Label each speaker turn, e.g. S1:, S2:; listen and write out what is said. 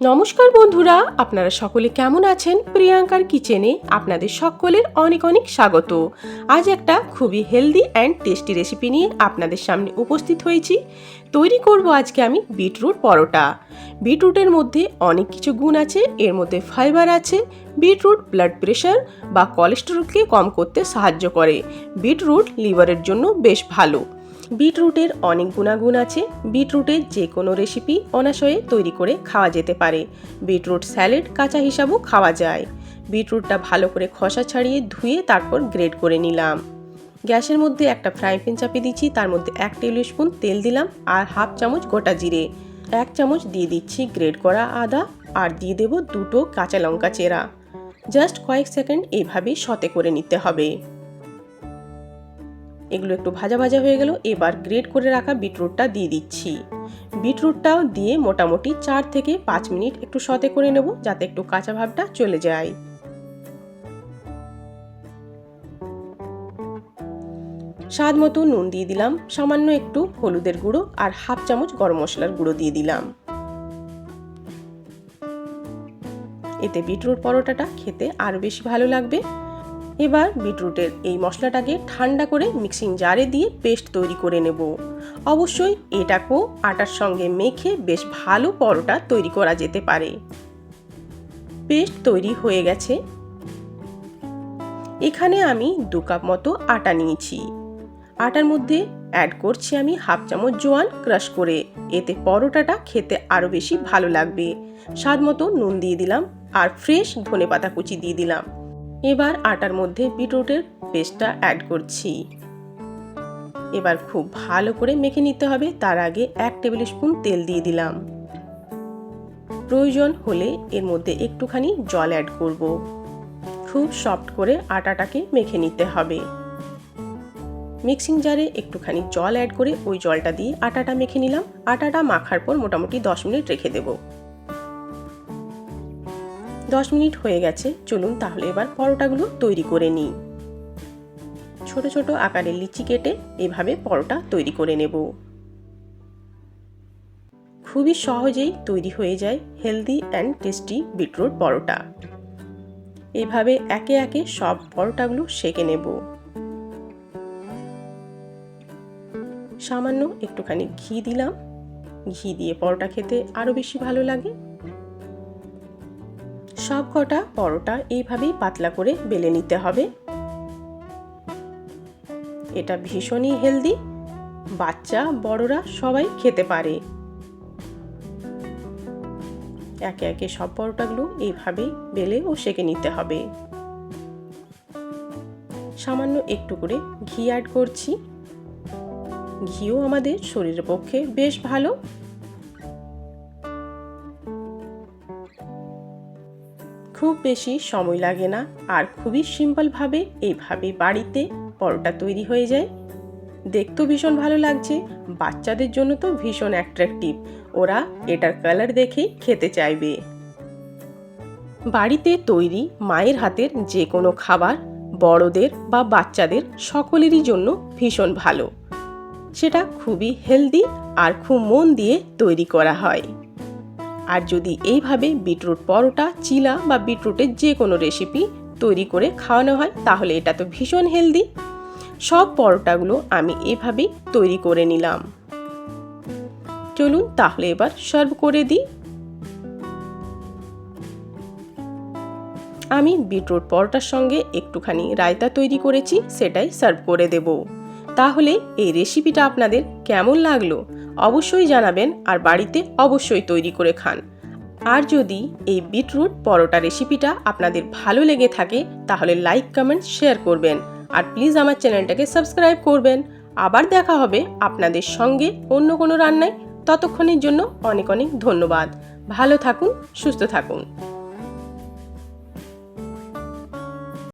S1: নমস্কার বন্ধুরা, আপনারা সকলে কেমন আছেন? প্রিয়াঙ্কার কিচেনে আপনাদের সকলের অনেক অনেক স্বাগত। আজ একটা খুবই হেলদি অ্যান্ড টেস্টি রেসিপি নিয়ে আপনাদের সামনে উপস্থিত হয়েছি। তৈরি করব আজকে আমি বিটরুট পরোটা। বিটরুটের মধ্যে অনেক কিছু গুণ আছে, এর মধ্যে ফাইবার আছে, বিটরুট ব্লাড প্রেশার বা কোলেস্টেরলকে কম করতে সাহায্য করে। বিটরুট লিভারের জন্য বেশ ভালো। বিটরুটের অনেক গুণাগুণ আছে। বিটরুটের যে কোনো রেসিপি অনাশয়ে তৈরি করে খাওয়া যেতে পারে। বিটরুট স্যালাড কাঁচা হিসাবেও খাওয়া যায়। বিটরুটটা ভালো করে খসা ছাড়িয়ে ধুয়ে তারপর গ্রেড করে নিলাম। গ্যাসের মধ্যে একটা ফ্রাই প্যান চাপিয়ে দিচ্ছি। তার মধ্যে এক টেবিল স্পুন তেল দিলাম আর হাফ চামচ গোটা জিরে। এক চামচ দিয়ে দিচ্ছি গ্রেড করা আদা আর দিয়ে দেবো দুটো কাঁচা লঙ্কা চেরা। জাস্ট কয়েক সেকেন্ড এইভাবেই সতে করে নিতে হবে। এগুলো একটু ভাজা ভাজা হয়ে গেল, এবার গ্রেট করে রাখা বিটরুটটা দিয়ে দিচ্ছি। বিটরুটটাও দিয়ে মোটামুটি চার থেকে পাঁচ মিনিট একটু সতে করে নেব, যাতে একটু কাঁচা ভাবটা চলে যায়। স্বাদ মতো নুন দিয়ে দিলাম, সামান্য একটু হলুদের গুঁড়ো আর হাফ চামচ গরম মশলার গুঁড়ো দিয়ে দিলাম। এতে বিটরুট পরোটাটা খেতে আরও বেশি ভালো লাগবে। এবার বিটরুটের এই মশলাটাকে ঠান্ডা করে মিক্সিং জারে দিয়ে পেস্ট তৈরি করে নেব। অবশ্যই এটাকেও আটার সঙ্গে মেখে বেশ ভালো পরোটা তৈরি করা যেতে পারে। পেস্ট তৈরি হয়ে গেছে। এখানে আমি দু কাপ মতো আটা নিয়েছি। আটার মধ্যে অ্যাড করছি আমি হাফ চামচ জোয়ান ক্রাশ করে। এতে পরোটাটা খেতে আরও বেশি ভালো লাগবে। স্বাদ মতো নুন দিয়ে দিলাম আর ফ্রেশ ধনে পাতা কুচি দিয়ে দিলাম। এবার আটার মধ্যে বিটরুটের পেস্টটা অ্যাড করছি। এবার খুব ভালো করে মেখে নিতে হবে, তার আগে এক টেবিল স্পুন তেল দিয়ে দিলাম। প্রয়োজন হলে এর মধ্যে একটুখানি জল অ্যাড করব। খুব সফট করে আটাটাকে মেখে নিতে হবে। মিক্সিং জারে একটুখানি জল অ্যাড করে ওই জলটা দিয়ে আটাটা মেখে নিলাম। আটাটা মাখার পর মোটামুটি দশ মিনিট রেখে দেবো। দশ মিনিট হয়ে গেছে, চলুন তাহলে এবার পরোটাগুলো তৈরি করে নিই। ছোট ছোট আকারের লিচি কেটে এভাবে পরোটা তৈরি করে নেব। খুবই সহজেই তৈরি হয়ে যায় healthy and tasty beetroot paratha. এভাবে একে একে সব পরোটাগুলো সেকে নেব। সামান্য একটুখানি ঘি দিলাম। ঘি দিয়ে পরোটা খেতে আরও বেশি ভালো লাগে। সব কটা পরোটা এইভাবেই পাতলা করে বেলে নিতে হবে। এটা ভীষণই হেলদি। বাচ্চা, বড়রা সবাই খেতে পারে। একে একে সব পরোটাগুলো এইভাবেই বেলে ও সেকে নিতে হবে। সামান্য একটু করে ঘি অ্যাড করছি। ঘিও আমাদের শরীরের পক্ষে বেশ ভালো। খুব বেশি সময় লাগে না। আর খুবই সিম্পলভাবে এইভাবে বাড়িতে পরোটা তৈরি হয়ে যায়। দেখতেও ভীষণ ভালো লাগছে। বাচ্চাদের জন্য তো ভীষণ অ্যাট্রাকটিভ ওরা এটার কালার দেখেই খেতে চাইবে। বাড়িতে তৈরি মায়ের হাতের যে কোনো খাবার বড়দের বা বাচ্চাদের সকলেরই জন্য ভীষণ ভালো। সেটা খুবই হেলদি আর খুব মন দিয়ে তৈরি করা হয়। আর যদি এইভাবে বিটরুট পরোটা, চিলা বা বিটরুটের যে কোনো রেসিপি তৈরি করে খাওয়ানো হয়, তাহলে এটা তো ভীষণ হেলদি সব পরোটাগুলো আমি এভাবেই তৈরি করে নিলাম। চলুন তাহলে এবার সার্ভ করে দিই। আমি বিটরুট পরোটার সঙ্গে একটুখানি রায়তা তৈরি করেছি, সেটাই সার্ভ করে দেব। তাহলে এই রেসিপিটা আপনাদের কেমন লাগল? অবশ্যই জানাবেন আর বাড়িতে অবশ্যই তৈরি করে খান। আর যদি এই বিটরুট পরোটা রেসিপিটা আপনাদের ভালো লেগে থাকে, তাহলে লাইক, কমেন্ট, শেয়ার করবেন। আর প্লিজ আমার চ্যানেলটাকে সাবস্ক্রাইব করবেন। আবার দেখা হবে আপনাদের সঙ্গে অন্য কোনো রান্নায়। ততক্ষণের জন্য অনেক অনেক ধন্যবাদ। ভালো থাকুন, সুস্থ থাকুন।